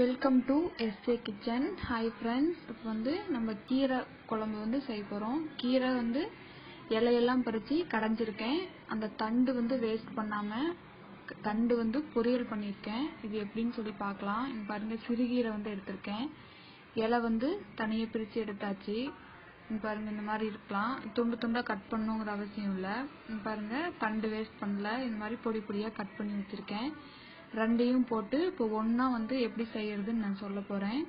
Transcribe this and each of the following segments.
Welcome to S A kitchen hi friends இப்போ வந்து நம்ம கீரை குழம்பு வந்து செய்ய போகிறோம் கீரை வந்து இலையெல்லாம் பறித்து கடைஞ்சிருக்கேன். அந்த தண்டு வந்து வேஸ்ட் பண்ணாமல் தண்டு வந்து பொரியல் பண்ணியிருக்கேன். இது எப்படின்னு சொல்லி பார்க்கலாம். இங்கே பாருங்கள் சிறுகீரை வந்து எடுத்திருக்கேன். இலை வந்து தனியாக பிரித்து எடுத்தாச்சு. இங்கே பாருங்க இந்த மாதிரி இருக்கலாம். துண்டு துண்டாக கட் பண்ணணுங்கிற அவசியம் இல்லை. இங்கே பாருங்க தண்டு வேஸ்ட் பண்ணல. இந்த மாதிரி பொடி பொடியாக கட் பண்ணி வச்சுருக்கேன். ரெண்டையும் போட்டு இப்போ ஒன்றா வந்து எப்படி செய்யறதுன்னு நான் சொல்ல போகிறேன்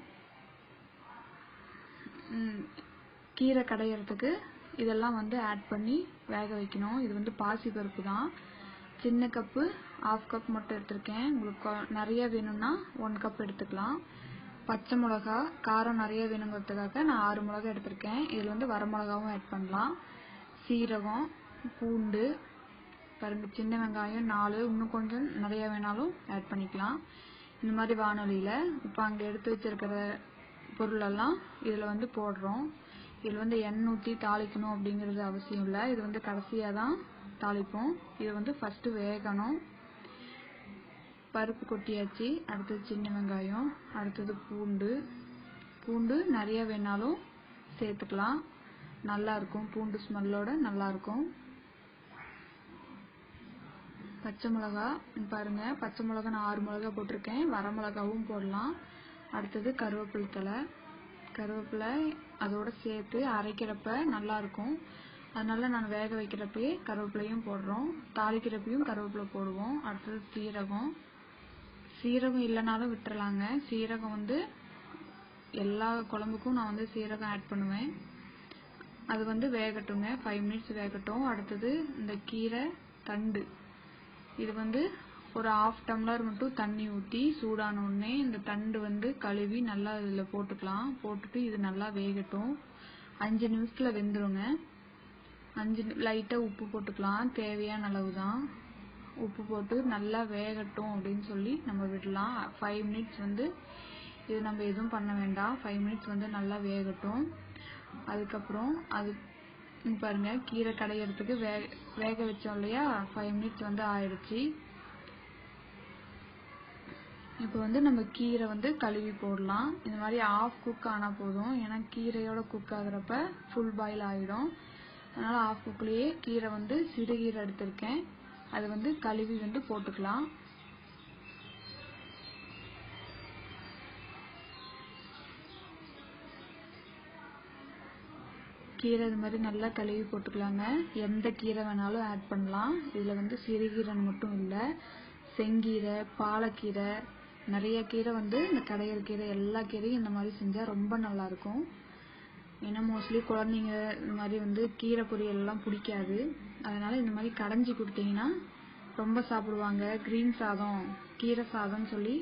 கீரை கடையிறதுக்கு இதெல்லாம் வந்து ஆட் பண்ணி வேக வைக்கணும். இது வந்து பாசி பருப்பு தான். சின்ன கப்பு ஆஃப் கப் மட்டும் எடுத்திருக்கேன். உங்களுக்கு நிறைய வேணும்னா ஒன் கப் எடுத்துக்கலாம். பச்சை மிளகா காரம் நிறைய வேணுங்கிறதுக்காக நான் ஆறு மிளகா எடுத்திருக்கேன். இதில் வந்து வரமிளகாவும் ஆட் பண்ணலாம். சீரகம் பூண்டு கரும்பு சின்ன வெங்காயம் நாலு இன்னும் கொஞ்சம் நிறைய வேணாலும் ஆட் பண்ணிக்கலாம். இந்த மாதிரி வானொலியில் இப்போ அங்கே எடுத்து வச்சிருக்கிற பொருளெல்லாம் இதில் வந்து போடுறோம். இதில் வந்து எண்ணெய் ஊற்றி தாளிக்கணும் அப்படிங்கிறது அவசியம் இல்லை. இது வந்து கடைசியாக தான் தாளிப்போம். இது வந்து ஃபஸ்ட்டு வேகணும். பருப்பு கொட்டியாச்சு. அடுத்தது சின்ன வெங்காயம். அடுத்தது பூண்டு. பூண்டு நிறைய வேணாலும் சேர்த்துக்கலாம். நல்லா இருக்கும். பூண்டு ஸ்மெல்லோட நல்லா இருக்கும். பச்சை மிளகா பாருங்கள் பாருங்க. பச்சை மிளகா நான் ஆறு மிளகா போட்டிருக்கேன். வர மிளகாவும் போடலாம். அடுத்தது கருவேப்பிலை தழை. கருவேப்பிலை அதோட சேர்த்து அரைக்கிறப்ப நல்லா இருக்கும். அதனால நான் வேக வைக்கிறப்பயே கருவேப்பிலையும் போடுறோம். தாளிக்கிறப்பையும் கருவேப்பிலை போடுவோம். அடுத்தது சீரகம். சீரகம் இல்லைனாலும் விட்டுறலாங்க. சீரகம் வந்து எல்லா குழம்புக்கும் நான் வந்து சீரகம் ஆட் பண்ணுவேன். அது வந்து வேகட்டுங்க. ஃபைவ் மினிட்ஸ் வேகட்டும். அடுத்தது இந்த கீரை தண்டு. இது வந்து ஒரு ஆஃப் டம்ளர் மட்டும் தண்ணி ஊற்றி சூடான உடனே இந்த தண்டு வந்து கழுவி நல்லா இதில் போட்டுக்கலாம். போட்டுட்டு இது நல்லா வேகட்டும். அஞ்சு நிமிஷத்தில் வெந்துருங்க. அஞ்சு லைட்டாக உப்பு போட்டுக்கலாம். தேவையான அளவு தான் உப்பு போட்டு நல்லா வேகட்டும் அப்படின்னு சொல்லி நம்ம விடலாம். ஃபைவ் மினிட்ஸ் வந்து இது நம்ம எதுவும் பண்ண வேண்டாம். ஃபைவ் மினிட்ஸ் வந்து நல்லா வேகட்டும். அதுக்கப்புறம் அது இங்க பாருங்கள் கீரை கடையிறதுக்கு வே வேக வச்சோம் இல்லையா? ஃபைவ் மினிட்ஸ் வந்து ஆயிடுச்சு. இப்போ வந்து நம்ம கீரை வந்து கழுவி போடலாம். இந்த மாதிரி ஆஃப் குக் ஆனால் போதும். ஏன்னா கீரையோட குக் ஆகுறப்ப ஃபுல் பாயில் ஆகிடும் அதனால் ஆஃப் குக்லேயே கீரை வந்து சிறுகீரை எடுத்திருக்கேன். அது வந்து கழுவி வந்து போட்டுக்கலாம். கீரை இது மாதிரி நல்லா கழுவி போட்டுக்கலாங்க. எந்த கீரை வேணாலும் ஆட் பண்ணலாம். இதில் வந்து சிறுகீரை மட்டும் இல்லை செங்கீரை பாலக்கீரை நிறைய கீரை வந்து இந்த கடையல் கீரை எல்லா கீரையும் இந்த மாதிரி செஞ்சால் ரொம்ப நல்லாயிருக்கும் ஏன்னா மோஸ்ட்லி குழந்தைங்க இந்த மாதிரி வந்து கீரை பொரியல் எல்லாம் பிடிக்காது. அதனால் இந்த மாதிரி கடைஞ்சி கொடுத்தீங்கன்னா ரொம்ப சாப்பிடுவாங்க. க்ரீன் சாதம் கீரை சாதம்னு சொல்லி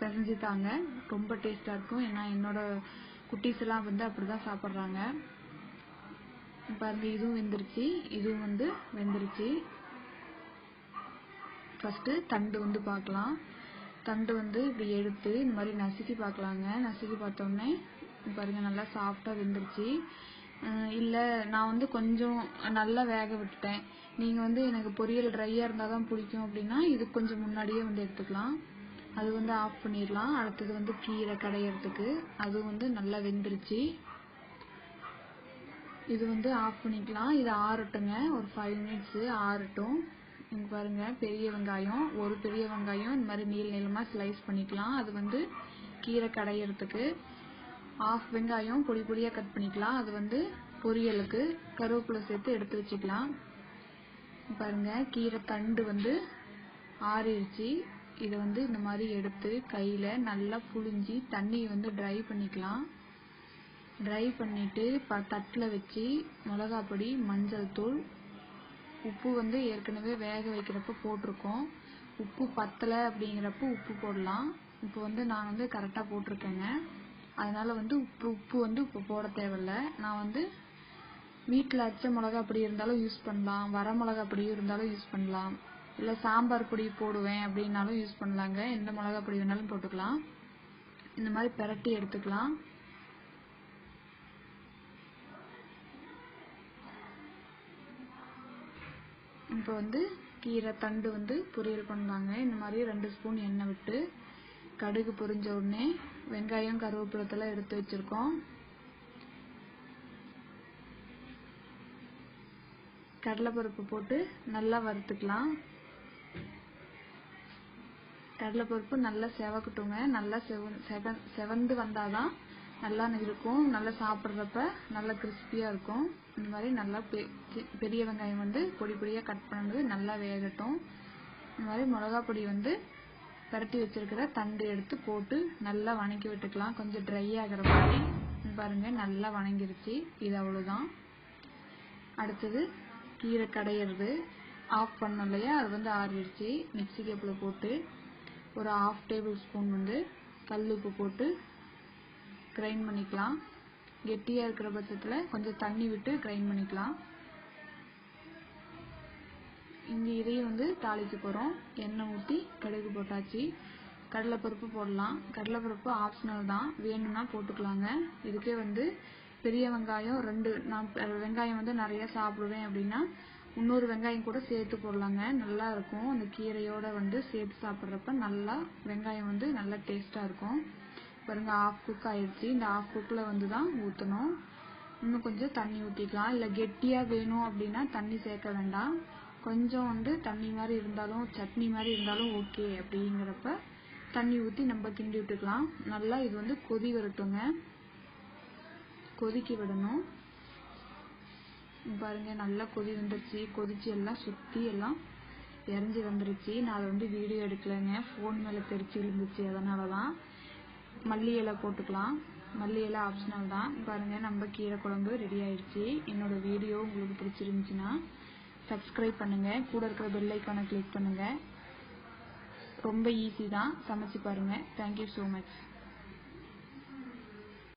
பிசைஞ்சு தாங்க ரொம்ப டேஸ்ட்டாக இருக்கும். ஏன்னா என்னோட குட்டீஸ் எல்லாம் வந்து அப்படிதான் சாப்பிட்றாங்க. பாருங்க இதுவும் வெந்துருச்சு இதுவும் வந்து வெந்துருச்சு. ஃபஸ்ட்டு தண்டு வந்து பார்க்கலாம். தண்டு வந்து இப்படி எடுத்து இந்த மாதிரி நசுக்கி பார்க்கலாங்க. நசுக்கி பார்த்தோன்னே பாருங்க நல்லா சாஃப்டாக வெந்துருச்சு. இல்லை நான் வந்து கொஞ்சம் நல்லா வேக விட்டுட்டேன். நீங்கள் வந்து எனக்கு பொரியல் ட்ரையாக இருந்தால் தான் பிடிக்கும் அப்படின்னா இது கொஞ்சம் முன்னாடியே வந்து எடுத்துக்கலாம். அது வந்து ஆஃப் பண்ணிடலாம். அடுத்தது வந்து கீரை கடையிறதுக்கு. அதுவும் வந்து நல்லா வெந்துருச்சு. இது வந்து ஆஃப் பண்ணிக்கலாம். இது ஆறட்டுங்க. ஒரு ஃபைவ் மினிட்ஸ் ஆறட்டும். இங்கே பாருங்க பெரிய வெங்காயம் ஒரு பெரிய வெங்காயம் இந்த மாதிரி நீள் நீளமாக ஸ்லைஸ் பண்ணிக்கலாம். அது வந்து கீரை கடையிறதுக்கு. ஆஃப் வெங்காயம் பொடி பொடியாக கட் பண்ணிக்கலாம். அது வந்து பொரியலுக்கு கருவேப்பிலை சேர்த்து எடுத்து வச்சுக்கலாம். பாருங்க கீரை தண்டு வந்து ஆறிடுச்சு இதை வந்து இந்த மாதிரி எடுத்து கையில் நல்லா புழிஞ்சி தண்ணியை வந்து ட்ரை பண்ணிக்கலாம். ட்ரை பண்ணிட்டு ப தட்டில் வச்சு மிளகாப்பொடி மஞ்சள் தூள் உப்பு வந்து ஏற்கனவே வேக வைக்கிறப்ப போட்டிருக்கோம். உப்பு பத்தலை அப்படிங்கிறப்ப உப்பு போடலாம். இப்போ வந்து நான் வந்து கரெக்டாக போட்டிருக்கேங்க. அதனால் வந்து உப்பு உப்பு வந்து இப்போ போட தேவையில்ல. நான் வந்து வீட்டில் அச்ச மிளகா பொடி இருந்தாலும் யூஸ் பண்ணலாம். வர மிளகா பொடியும் இருந்தாலும் யூஸ் பண்ணலாம். இல்லை சாம்பார் பொடி போடுவேன் அப்படின்னாலும் யூஸ் பண்ணலாங்க. எந்த மிளகா பொடி வேணாலும் போட்டுக்கலாம். இந்த மாதிரி பிரட்டி எடுத்துக்கலாம். இப்போ வந்து கீரை தண்டு வந்து பொரியல் பண்ணலாங்க இந்த மாதிரி ரெண்டு ஸ்பூன் எண்ணெய் விட்டு கடுகு பொரிஞ்ச உடனே வெங்காயம் கருவேப்பிலத்தெல்லாம் எடுத்து வச்சிருக்கோம். கடலைப்பருப்பு போட்டு நல்லா வறுத்துக்கலாம். கடலைப்பருப்பு நல்லா செவக்கட்டுங்க. நல்லா செவ செவ செவந்து வந்தாதான் நல்லா இருக்கும். நல்லா சாப்பிட்றப்ப நல்லா கிறிஸ்பியாக இருக்கும். இந்த மாதிரி நல்லா பெ- பெரிய வெங்காயம் வந்து பொடி பொடியாக கட் பண்ணது நல்லா வேகட்டும். இந்த மாதிரி மிளகா பொடி வந்து பரட்டி வச்சிருக்கிற தண்டு எடுத்து போட்டு நல்லா வணக்கி விட்டுக்கலாம். கொஞ்சம் ட்ரை ஆகிற மாதிரி. பாருங்க நல்லா வணங்கிருச்சு. இது அவ்வளோதான் அடுத்தது கீரை கடையிறது. ஆஃப் பண்ணோம் இல்லையா? அது வந்து ஆறிடுச்சு. மிக்ஸி கேப்பில் போட்டு ஒரு ஆஃப் டேபிள் ஸ்பூன் வந்து கல் உப்பு போட்டு கிரைண்ட் பண்ணிக்கலாம். கெட்டியாக இருக்கிற பட்சத்தில் கொஞ்சம் தண்ணி விட்டு கிரைண்ட் பண்ணிக்கலாம். இங்கே இதையும் வந்து தாளிக்க போகிறோம் எண்ணெய் ஊற்றி கடுகு போட்டாச்சு. கடலைப்பருப்பு போடலாம். கடலைப்பருப்பு ஆப்ஷனல் தான். வேணும்னா போட்டுக்கலாங்க. இதுக்கே வந்து பெரிய வெங்காயம் ரெண்டு நான் வெங்காயம் வந்து நிறைய சாப்பிடுவேன் அப்படின்னா இன்னொரு வெங்காயம் கூட சேர்த்து போடலாங்க. நல்லா இருக்கும். அந்த கீரையோட வந்து சேர்த்து சாப்பிட்றப்ப நல்லா வெங்காயம் வந்து நல்லா டேஸ்ட்டாக இருக்கும். பாருங்க ஆஃப் குக் ஆயிடுச்சு. இந்த ஆஃப் குக்கில் வந்து தான் ஊற்றணும் இன்னும் கொஞ்சம் தண்ணி ஊற்றிக்கலாம் இல்லை கெட்டியாக வேணும் அப்படின்னா தண்ணி சேர்க்க வேண்டாம். கொஞ்சம் வந்து தண்ணி மாதிரி இருந்தாலும் சட்னி மாதிரி இருந்தாலும் ஓகே அப்படிங்கிறப்ப தண்ணி ஊற்றி நம்ம கிண்டி விட்டுக்கலாம். நல்லா இது வந்து கொதி வரட்டுங்க. கொதிக்க விடணும். பாருங்க நல்லா கொதி வந்துருச்சு. கொதிச்சு எல்லாம் சுற்றி எல்லாம் இறஞ்சி வந்துருச்சு. நான் அதை வந்து வீடியோ எடுக்கலைங்க. ஃபோன் மேலே தெரிச்சு விழுந்துச்சு அதனால தான் மல்லி இலை போட்டுக்கலாம். மல்லி இலை ஆப்ஷனல் தான். பாருங்கள் நம்ம கீரை குழம்பு ரெடி ஆயிடுச்சு. என்னோட வீடியோ உங்களுக்கு பிடிச்சிருந்துச்சுன்னா சப்ஸ்கிரைப் பண்ணுங்கள் கூட இருக்கிற பெல் ஐக்கானை கிளிக் பண்ணுங்கள் ரொம்ப ஈஸி தான். சமைச்சு பாருங்க. Thank you so much